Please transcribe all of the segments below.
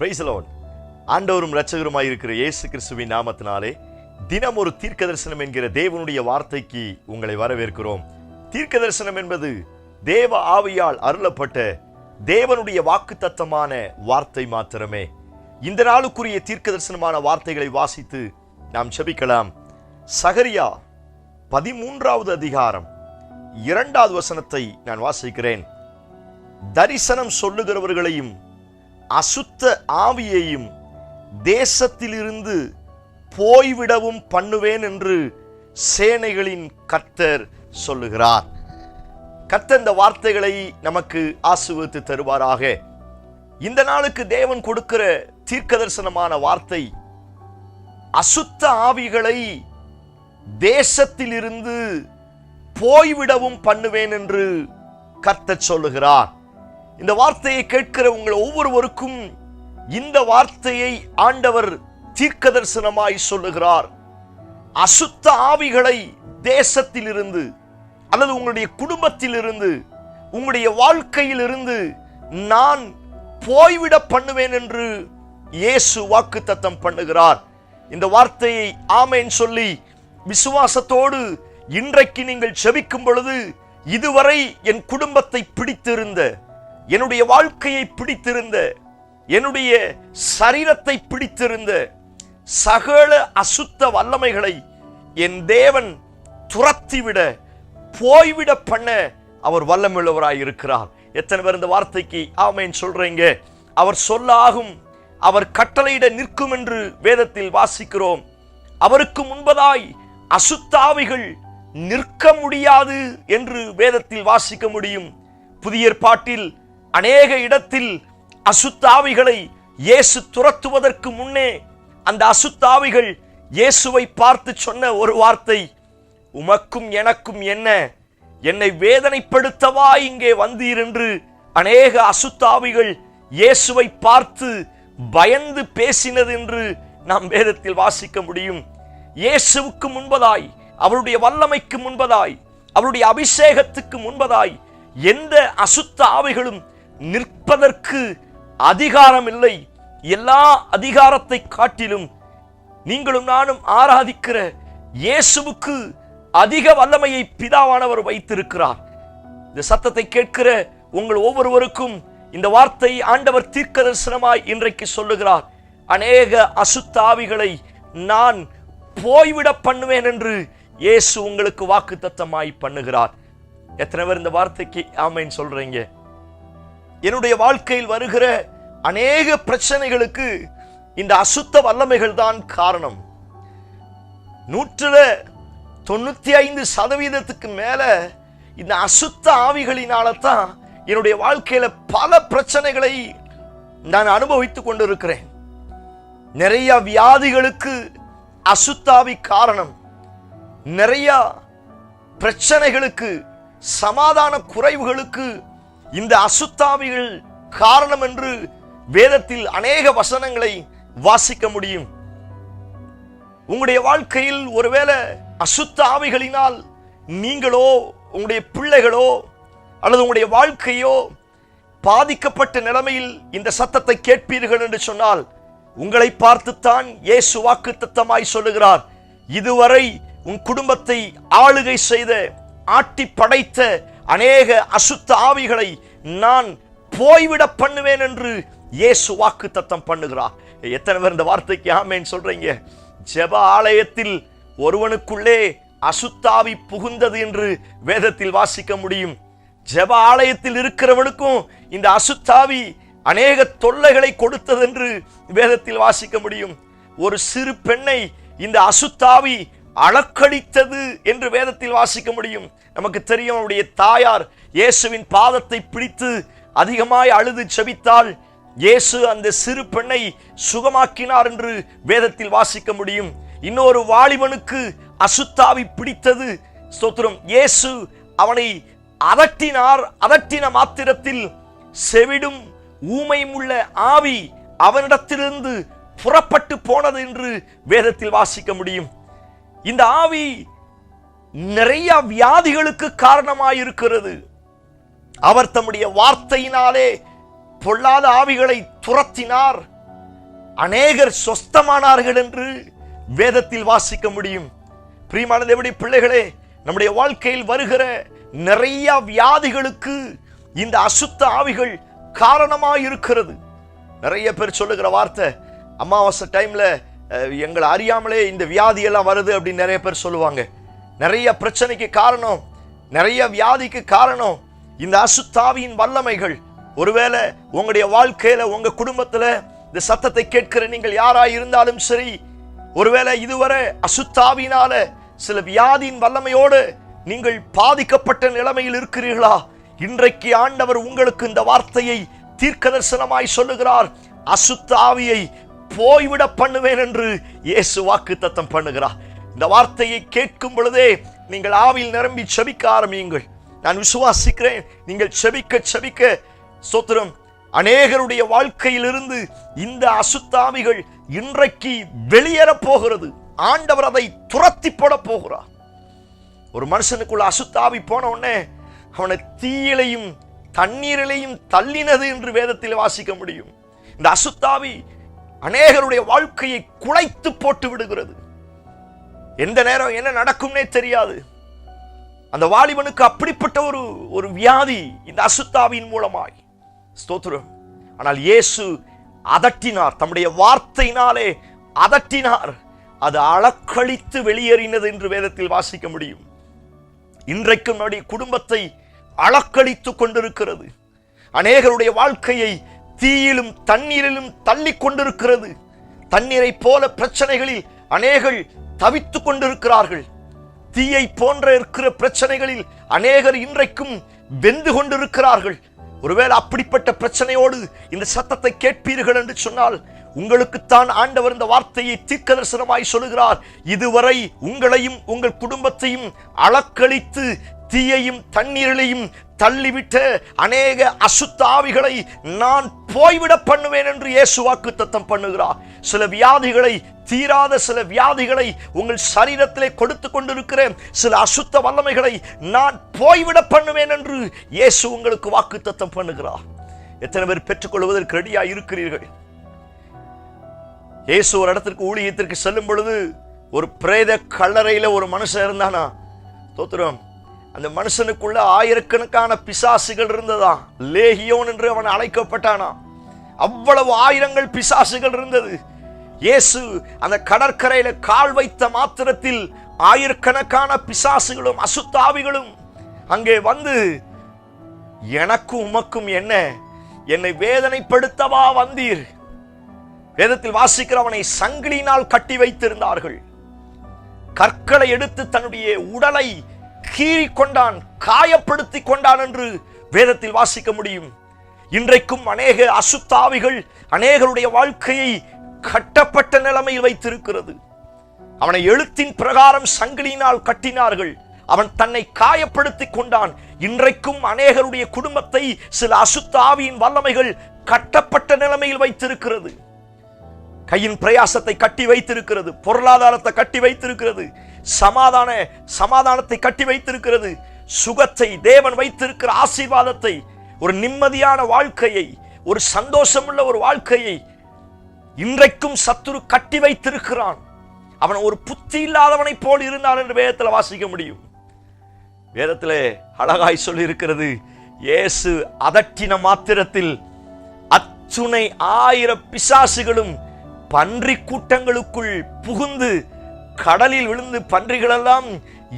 பிரைசலோன் ஆண்டவரும் இரட்சகருமாய் இருக்கிற இயேசு கிறிஸ்துவின் நாமத்தினாலே தினம் ஒரு தீர்க்க தரிசனம் என்கிற தேவனுடைய வார்த்தைக்கு உங்களை வரவேற்கிறோம். தீர்க்க தரிசனம் என்பது தேவ ஆவியால் அருளப்பட்ட தேவனுடைய வாக்குத்தத்தமான வார்த்தை மாத்திரமே. இந்த நாளுக்குரிய தீர்க்க தரிசனமான வார்த்தைகளை வாசித்து நாம் செபிக்கலாம் சகரியா பதிமூன்றாவது அதிகாரம் இரண்டாவது வசனத்தை நான் வாசிக்கிறேன். தரிசனம் சொல்லுகிறவர்களையும் அசுத்த ஆவியையும் தேசத்திலிருந்து போய்விடவும் பண்ணுவேன் என்று சேனைகளின் கர்த்தர் சொல்லுகிறார். கர்த்தர் இந்த வார்த்தைகளை நமக்கு ஆசுவத்து தருவாராக. இந்த நாளுக்கு தேவன் கொடுக்கிற தீர்க்க தரிசனமான வார்த்தை அசுத்த ஆவிகளை தேசத்திலிருந்து போய்விடவும் பண்ணுவேன் என்று கர்த்தர் சொல்லுகிறார். இந்த வார்த்தையை கேட்கிற உங்கள் ஒவ்வொருவருக்கும் இந்த வார்த்தையை ஆண்டவர் தீர்க்க தரிசனமாய் சொல்லுகிறார். அசுத்த ஆவிகளை தேசத்திலிருந்து அல்லது உங்களுடைய குடும்பத்திலிருந்து உங்களுடைய வாழ்க்கையிலிருந்து நான் போய்விட பண்ணுவேன் என்று இயேசு வாக்குத்தத்தம் பண்ணுகிறார். இந்த வார்த்தையை ஆமேன் சொல்லி விசுவாசத்தோடு இன்றைக்கு நீங்கள் செபிக்கும் பொழுது இதுவரை என் குடும்பத்தை பிடித்திருந்த என்னுடைய வாழ்க்கையை பிடித்திருந்த என்னுடைய சரீரத்தை பிடித்திருந்த சகல அசுத்த வல்லமைகளை என் தேவன் துரத்திவிட போய்விட பண்ண அவர் வல்லமுள்ளவராய் இருக்கிறார். எத்தனை பேர் இந்த வார்த்தைக்கு ஆமைன்னு சொல்றீங்க? அவர் சொல்லாகும் அவர் கட்டளையிட நிற்கும் என்று வேதத்தில் வாசிக்கிறோம். அவருக்கு முன்பதாய் அசுத்தாவிகள் நிற்க முடியாது என்று வேதத்தில் வாசிக்க முடியும். புதிய ஏற்பாட்டில் அநேக இடத்தில் அசுத்தாவிகளை இயேசு துரத்துவதற்கு முன்னே அந்த அசுத்தாவிகள் இயேசுவை பார்த்து சொன்ன ஒரு வார்த்தை உமக்கும் எனக்கும் என்ன? என்னை வேதனைப்படுத்தவா இங்கே வந்தீர்? என்று அநேக அசுத்தாவிகள் இயேசுவை பார்த்து பயந்து பேசினது என்று நாம் வேதத்தில் வாசிக்க முடியும். இயேசுவுக்கு முன்பதாய் அவருடைய வல்லமைக்கு முன்பதாய் அவருடைய அபிஷேகத்துக்கு முன்பதாய் எந்த அசுத்த ஆவிகளும் நிற்பதற்கு அதிகாரம் இல்லை எல்லா அதிகாரத்தை காட்டிலும் நீங்களும் நானும் ஆராதிக்கிற இயேசுவுக்கு அதிக வல்லமையை பிதாவானவர் வைத்திருக்கிறார். இந்த சத்தத்தை கேட்கிற உங்கள் ஒவ்வொருவருக்கும் இந்த வார்த்தை ஆண்டவர் தீர்க்க தரிசனமாய் இன்றைக்கு சொல்லுகிறார். அநேக அசுத்தாவிகளை நான் போய்விட பண்ணுவேன் என்று இயேசு உங்களுக்கு வாக்கு தத்தமாய் பண்ணுகிறார். எத்தனை பேர் இந்த வார்த்தைக்கு ஆமைன்னு சொல்றீங்க? என்னுடைய வாழ்க்கையில் வருகிற அநேக பிரச்சனைகளுக்கு இந்த அசுத்த வல்லமைகள் தான் காரணம். நூற்றில் தொண்ணூற்றி ஐந்து சதவீதத்துக்கு மேலே இந்த அசுத்த ஆவிகளினால தான் என்னுடைய வாழ்க்கையில் பல பிரச்சனைகளை நான் அனுபவித்து கொண்டிருக்கிறேன். நிறைய வியாதிகளுக்கு அசுத்தாவி காரணம். நிறைய பிரச்சனைகளுக்கு சமாதான குறைவுகளுக்கு இந்த அசுத்தாவிகள் காரணம் என்று வேதத்தில் அநேக வசனங்களை வாசிக்க முடியும். உங்களுடைய வாழ்க்கையில் ஒருவேளை அசுத்த ஆவிகளினால் நீங்களோ உங்களுடைய பிள்ளைகளோ அல்லது உங்களுடைய வாழ்க்கையோ பாதிக்கப்பட்ட நிலைமையில் இந்த சத்தத்தை கேட்பீர்கள் என்று சொன்னால் உங்களை பார்த்துத்தான் இயேசு வாக்கு தத்தமாய் சொல்லுகிறார். இதுவரை உன் குடும்பத்தை ஆளுகை செய்த ஆட்டி படைத்த அநேக அசுத்த ஆவிகளை நான் போய்விட பண்ணுவேன் என்று இயேசு வாக்கு தத்தம் பண்ணுகிறார். எத்தனை பேர் இந்த வார்த்தைக்கு ஆமேன்னு சொல்றீங்க? ஜெப ஆலயத்தில் ஒருவனுக்குள்ளே அசுத்தாவி புகுந்தது என்று வேதத்தில் வாசிக்க முடியும். ஜெப ஆலயத்தில் இருக்கிறவனுக்கும் இந்த அசுத்தாவி அநேக தொல்லைகளை கொடுத்தது என்று வேதத்தில் வாசிக்க முடியும். ஒரு சிறு பெண்ணை இந்த அசுத்தாவி அளக்கடித்தது என்று வேதத்தில் வாசிக்க முடியும். நமக்கு தெரியும் அவருடைய தாயார் இயேசுவின் பாதத்தை பிடித்து அதிகமாய் அழுது செபித்தால் இயேசு அந்த சிறு பெண்ணை சுகமாக்கினார் என்று வேதத்தில் வாசிக்க முடியும். இன்னொரு வாலிபனுக்கு அசுத்தாவி பிடித்தது. ஸ்தோத்திரம். இயேசு அவனை அதட்டினார். அதட்டின மாத்திரத்தில் செவிடும் ஊமையும் உள்ள ஆவி அவனிடத்திலிருந்து புறப்பட்டு போனது என்று வேதத்தில் வாசிக்க முடியும். இந்த ஆவி நிறைய வியாதிகளுக்கு காரணமாயிருக்கிறது. அவர் தம்முடைய வார்த்தையினாலே பொல்லாத ஆவிகளை துரத்தினார். அநேகர் சொஸ்தமானார்கள் என்று வேதத்தில் வாசிக்க முடியும். பிரியமான தேவனுடைய பிள்ளைகளே நம்முடைய வாழ்க்கையில் வருகிற நிறைய வியாதிகளுக்கு இந்த அசுத்த ஆவிகள் காரணமாக இருக்கிறது நிறைய பேர் சொல்லுகிற வார்த்தை அமாவாசை டைம்ல எங்களை அறியாமலே இந்த வியாதியெல்லாம் வருது அப்படின்னு நிறைய பேர் சொல்லுவாங்க. நிறைய பிரச்சனைக்கு காரணம் நிறைய வியாதிக்கு காரணம் இந்த அசுத்தாவியின் வல்லமைகள். ஒருவேளை உங்களுடைய வாழ்க்கையில உங்க குடும்பத்துல இந்த சத்தத்தை கேட்கிற நீங்கள் யாராக இருந்தாலும் சரி ஒருவேளை இதுவரை அசுத்தாவினால சில வியாதியின் வல்லமையோடு நீங்கள் பாதிக்கப்பட்ட நிலைமையில் இருக்கிறீர்களா? இன்றைக்கு ஆண்டவர் உங்களுக்கு இந்த வார்த்தையை தீர்க்க தரிசனமாய் சொல்லுகிறார். அசுத்த ஆவியை போய்விட பண்ணுவேன் என்று இயேசு வாக்கு தத்தம் பண்ணுகிறார். இந்த வார்த்தையை கேட்கும் பொழுதே நீங்கள் ஆவியில் நிரம்பி செபிக்க ஆரம்பியுங்கள். நான் விசுவாசிக்கிறேன். நீங்கள் செபிக்க செபிக்க. சோத்திரம் அநேகருடைய வாழ்க்கையிலிருந்து இந்த அசுத்தாவிகள் இன்றைக்கு வெளியேறப் போகிறது. ஆண்டவர் அதை துரத்தி போட போகிறார். ஒரு மனுஷனுக்குள்ள அசுத்தாவி போன உடனே அவனை தீயிலையும் தண்ணீரிலையும் தள்ளினது என்று வேதத்தில் வாசிக்க முடியும். இந்த அசுத்தாவி அநேகருடைய வாழ்க்கையை குலைத்து போட்டு விடுகிறது. எந்த நேரம் என்ன நடக்கும்னே தெரியாது. அந்த வாலிபனுக்கு அப்படிப்பட்ட ஒரு ஒரு வியாதி இந்த அசுத்தாவின் மூலமாய். ஸ்தோத்திரம். ஆனால் இயேசு அதட்டினார். தம்முடைய வார்த்தையினாலே அதட்டினார். அது அளக்களித்து வெளியேறினது என்று வேதத்தில் வாசிக்க முடியும். இன்றைக்கும் நம்முடைய குடும்பத்தை அளக்களித்து கொண்டிருக்கிறது. அநேகருடைய வாழ்க்கையை தீயிலும் தண்ணீரிலும் தள்ளி கொண்டிருக்கிறது. தண்ணீரை போல பிரச்சனைகளில் அநேகர் தவித்துக் கொண்டிருக்கிறார்கள். தீயை போன்ற இருக்கிற பிரச்சனைகளில் அநேகர் இன்றைக்கும் வெந்து கொண்டிருக்கிறார்கள். ஒருவேளை அப்படிப்பட்ட பிரச்சனையோடு இந்த சத்தத்தை கேட்பீர்கள் என்று சொன்னால் உங்களுக்குத்தான் ஆண்டவர் இந்த வார்த்தையை தீர்க்கதரிசனமாய் சொல்லுகிறார். இதுவரை உங்களையும் உங்கள் குடும்பத்தையும் அளக்களித்து தீயையும் தண்ணீரிலையும் தள்ளிவிட்ட அநேக அசுத்தாவிகளை நான் போய்விட பண்ணுவேன் என்று இயேசு வாக்கு தத்தம் பண்ணுகிறார் சில வியாதிகளை தீராத சில வியாதிகளை உங்கள் சரீரத்திலே கொடுத்து கொண்டிருக்கிற சில அசுத்த வல்லமைகளை நான் போய்விட பண்ணுவேன் என்று இயேசு உங்களுக்கு வாக்கு தத்தம் பண்ணுகிறார் எத்தனை பேர் பெற்றுக்கொள்வதற்கு ரெடியா இருக்கிறீர்கள்? இயேசு ஒரு இடத்திற்கு ஊழியத்திற்கு செல்லும் பொழுது ஒரு பிரேத கல்லறையில ஒரு மனுஷன் இருந்தானா? தோத்துறோம் அந்த மனுஷனுக்குள்ள ஆயிரக்கணக்கான பிசாசுகள் இருந்ததா? லேகியோன் என்று அவன் அழைக்கப்பட்டானா? அவ்வளவு ஆயிரங்கள் பிசாசுகள் இருந்தது. இயேசு அந்த கடற்கரையில கால் வைத்த மாத்திரத்தில் ஆயிரக்கணக்கான பிசாசுகளும் அசுத்தாவிகளும் அங்கே வந்து எனக்கும் உமக்கும் என்ன? என்னை வேதனைப்படுத்தவா வந்தீர்? வேதத்தில் வாசிக்கிறவனை சங்கிலினால் கட்டி வைத்திருந்தார்கள். கற்களை எடுத்து தன்னுடைய உடலை கீறி கொண்டான் காயப்படுத்தி கொண்டான் என்று வேதத்தில் வாசிக்க முடியும். இன்றைக்கும் அநேக அசுத்தாவிகள் அநேகருடைய வாழ்க்கையை கட்டப்பட்ட நிலைமையில் வைத்திருக்கிறது. அவனை எழுத்தின் பிரகாரம் சங்கிலியினால் கட்டினார்கள். அவன் தன்னை காயப்படுத்தி கொண்டான். இன்றைக்கும் அநேகருடைய குடும்பத்தை சில அசுத்த ஆவியின் வல்லமைகள் கட்டப்பட்ட நிலைமையில் வைத்திருக்கிறது. கையின் பிரயாசத்தை கட்டி வைத்திருக்கிறது பொருளாதாரத்தை கட்டி வைத்திருக்கிறது சமாதான சமாதானத்தை கட்டி வைத்திருக்கிறது சுகத்தை தேவன் வைத்திருக்கிற ஆசீர்வாதத்தை ஒரு நிம்மதியான வாழ்க்கையை ஒரு சந்தோஷமுள்ள ஒரு வாழ்க்கையை இன்றைக்கும் சத்துரு கட்டி வைத்திருக்கிறான். அவன் ஒரு புத்தி இல்லாதவனை போல் இருந்தான் என்று வேதத்தில் வாசிக்க முடியும். வேதத்தில் அழகாய் சொல்லி இருக்கிறது இயேசு அதட்டின மாத்திரத்தில் அத்துணை ஆயிரம் பிசாசுகளும் பன்றி கூட்டங்களுக்குள் புகுந்து கடலில் விழுந்து பன்றிகளெல்லாம்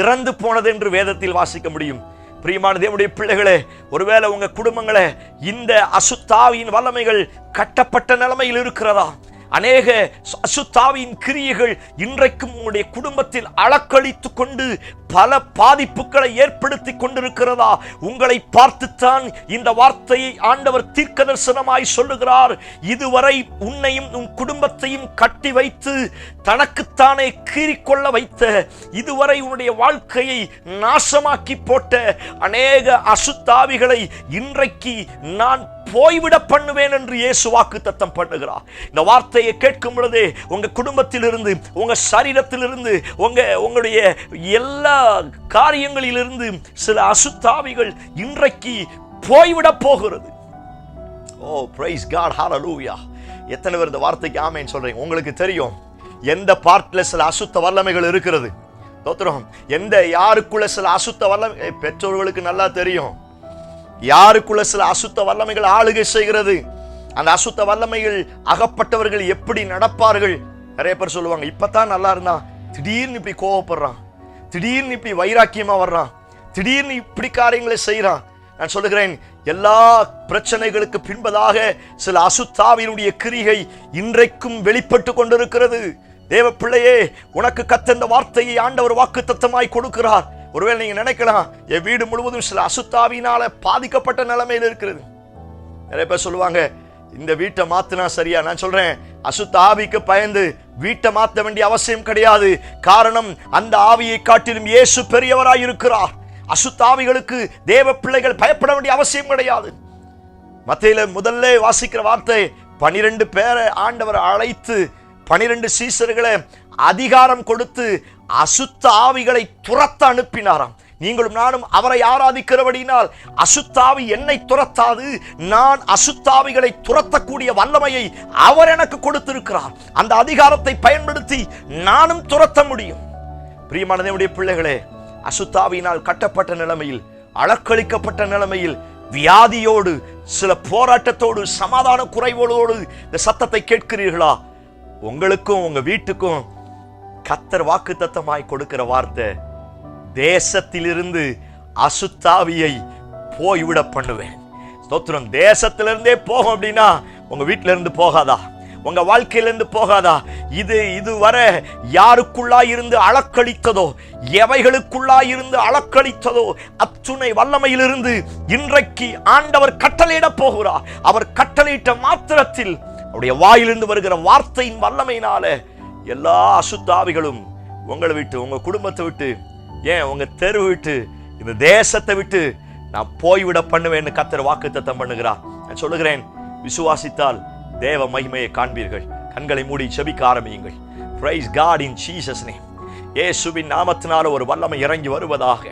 இறந்து போனது என்று வேதத்தில் வாசிக்க முடியும். பிரியமான தேவனுடைய பிள்ளைகளே ஒருவேளை உங்க குடும்பங்களே இந்த அசுத்தாவியின் வல்லமைகள் கட்டப்பட்ட நிலைமையில் இருக்கிறதா? அநேக அசுத்தாவியின் கிரியைகள் இன்றைக்கும் உங்களுடைய குடும்பத்தில் அளக்களித்து கொண்டு பல பாதிப்புகளை ஏற்படுத்தி கொண்டிருக்கிறதா? உங்களை பார்த்துத்தான் இந்த வார்த்தையை ஆண்டவர் தீர்க்கதரிசனமாய் சொல்லுகிறார். இதுவரை உன்னையும் உன் குடும்பத்தையும் கட்டி வைத்து தனக்குத்தானே கீறிக்கொள்ள வைத்த இதுவரை உன்னுடைய வாழ்க்கையை நாசமாக்கி போட்ட அநேக அசுத்தாவிகளை இன்றைக்கு நான் போய்விட பண்ணுவேன் என்று இயேசு வாக்கு தத்தம் பண்ணுகிறார். இந்த வார்த்தையை கேட்கும் பொழுதே உங்க குடும்பத்திலிருந்து உங்க சரீரத்திலிருந்து உங்க உங்களுடைய எல்லா காரியங்களிலிருந்து சில அசுத்தாவிகள் இன்றைக்கு போய்விட போகிறது. ஓ பிரைஸ் காட் ஹalleluya எத்தனை பேர் இந்த வார்த்தைக்கு ஆமைன்னு சொல்றீங்க? உங்களுக்கு தெரியும். எந்த பார்ட்டில் சில அசுத்த வல்லமைகள் இருக்கிறது? தோத்திரம். எந்த யாருக்குள்ள சில அசுத்த வல்லமை பெற்றோர்களுக்கு நல்லா தெரியும். யாருக்குள்ள சில அசுத்த வல்லமைகள் ஆளுகை செய்கிறது? அந்த அசுத்த வல்லமைகள் அகப்பட்டவர்கள் எப்படி நடப்பார்கள்? நிறைய பேர் சொல்லுவாங்க இப்பதான் நல்லா இருந்தான். திடீர்னு இப்படி கோவப்படுறான். திடீர்னு இப்படி வைராக்கியமா வர்றான். திடீர்னு இப்படி காரியங்களை செய்கிறான் நான் சொல்லுகிறேன் எல்லா பிரச்சனைகளுக்கு பின்பதாக சில அசுத்தாவினுடைய கிரிகை இன்றைக்கும் வெளிப்பட்டு கொண்டிருக்கிறது. தேவ பிள்ளையே உனக்கு கத்த இந்த வார்த்தையை ஆண்டவர் வாக்கு தத்தமாய் கொடுக்கிறார். ஒருவேளை நீங்க நினைக்கலாம் என் வீடு முழுவதும் சில அசுத்தாவினால பாதிக்கப்பட்ட நிலைமையில் இருக்கிறது. நிறைய பேர் சொல்லுவாங்க இந்த வீட்டை மாத்தினா சரியா? நான் சொல்றேன் அசுத்த ஆவிக்கு பயந்து வீட்டை மாற்ற வேண்டிய அவசியம் கிடையாது. காரணம் அந்த ஆவியை காட்டிலும் இயேசு பெரியவராய் இருக்கிறார். அசுத்த ஆவிகளுக்கு தேவ பிள்ளைகள் பயப்பட வேண்டிய அவசியம் கிடையாது. மத்தியில் முதல்ல வாசிக்கிற வார்த்தை பனிரெண்டு பேரை ஆண்டவர் அழைத்து பனிரெண்டு சீசர்களை அதிகாரம் கொடுத்து அசுத்தாவிகளை துரத்த அனுப்பினாராம். நீங்களும் நானும் அவரை ஆராதிக்கிறபடினால் அசுத்தாவி என்னை துரத்தாது. நான் அசுத்தாவிகளை துரத்தக்கூடிய வல்லமையை அவர் எனக்கு கொடுத்திருக்கிறார். அந்த அதிகாரத்தை பயன்படுத்தி நானும் துரத்த முடியும். பிரியமானதேவுடைய பிள்ளைகளே அசுத்தாவியினால் கட்டப்பட்ட நிலைமையில் அளக்களிக்கப்பட்ட நிலைமையில் வியாதியோடு சில போராட்டத்தோடு சமாதான குறைவோடு இந்த சத்தத்தை கேட்கிறீர்களா? உங்களுக்கும் உங்க வீட்டுக்கும் கத்தர் வாக்குத்தத்தமாய் கொடுக்கிற வார்த்தை தேசத்திலிருந்து அசுத்தாவியை போய்விட பண்ணுவேன். ஸ்தோத்திரம் தேசத்திலிருந்தே போகும் அப்படின்னா உங்க வீட்டில இருந்து போகாதா? உங்க வாழ்க்கையில இருந்து போகாதா? இது இதுவரை யாருக்குள்ளா இருந்து அளக்களித்ததோ எவைகளுக்குள்ளா இருந்து அளக்களித்ததோ அத்துணை வல்லமையிலிருந்து இன்றைக்கு ஆண்டவர் கட்டளையிட போகிறார். அவர் கட்டளையிட்ட மாத்திரத்தில் அவருடைய வாயிலிருந்து வருகிற வார்த்தையின் வல்லமையினால எல்லா அசுத்தாவிகளும் உங்களை விட்டு உங்கள் குடும்பத்தை விட்டு ஏன் உங்கள் தெரு விட்டு இந்த தேசத்தை விட்டு நான் போய்விட பண்ணுவேன்னு கத்தர் வாக்குத்தத்தம் பண்ணுகிறார் நான் சொல்லுகிறேன் விசுவாசித்தால் தேவ மகிமையை காண்பீர்கள். கண்களை மூடி செபிக்க ஆரம்பியுங்கள். Praise God in Jesus name ஏசுவின் நாமத்தினால ஒரு வல்லமை இறங்கி வருவதாக.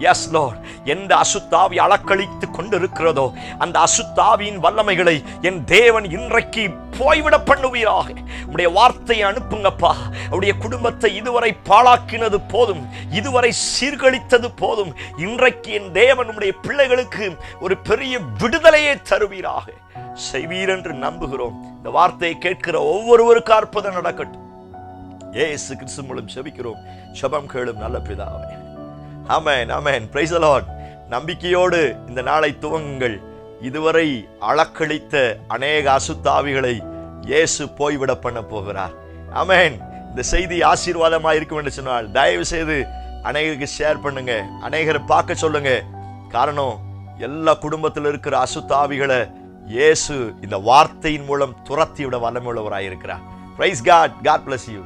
எஸ் லார்ட் எந்த அசுத்தாவி அளக்களித்து கொண்டிருக்கிறதோ அந்த அசுத்தாவியின் வல்லமைகளை என் தேவன் இன்றைக்கு போய்விட பண்ணுவீராக. உடைய வார்த்தையை அனுப்புங்கப்பா. அவருடைய குடும்பத்தை இதுவரை பாழாக்கினது போதும் இதுவரை சீர்கழித்தது போதும் இன்றைக்கு என் தேவன் உடைய பிள்ளைகளுக்கு ஒரு பெரிய விடுதலையை தருவீராக. செய்வீர் என்று நம்புகிறோம். இந்த வார்த்தையை கேட்கிற ஒவ்வொருவருக்கும் அற்புதம் நடக்கட்டும். ஏசு கிறிஸ்து மூலம் செபிக்கிறோம். செபம் கேளும் நல்ல பிதாவே. ஆமேன் ஆமேன். பிரைஸ் அலாட் நம்பிக்கையோடு இந்த நாளை துவங்குங்கள். இதுவரை அளக்களித்த அநேக அசுத்தாவிகளை இயேசு போய்விட பண்ண போகிறார். ஆமேன். இந்த செய்தி ஆசீர்வாதமாக இருக்கும் என்று சொன்னால் தயவு செய்து அநேகருக்கு ஷேர் பண்ணுங்க. அநேகரை பார்க்க சொல்லுங்க. காரணம் எல்லா குடும்பத்தில் இருக்கிற அசுத்தாவிகளை இயேசு இந்த வார்த்தையின் மூலம் துரத்தி விட வல்லமுள்ளவராயிருக்கிறார் praise God God bless you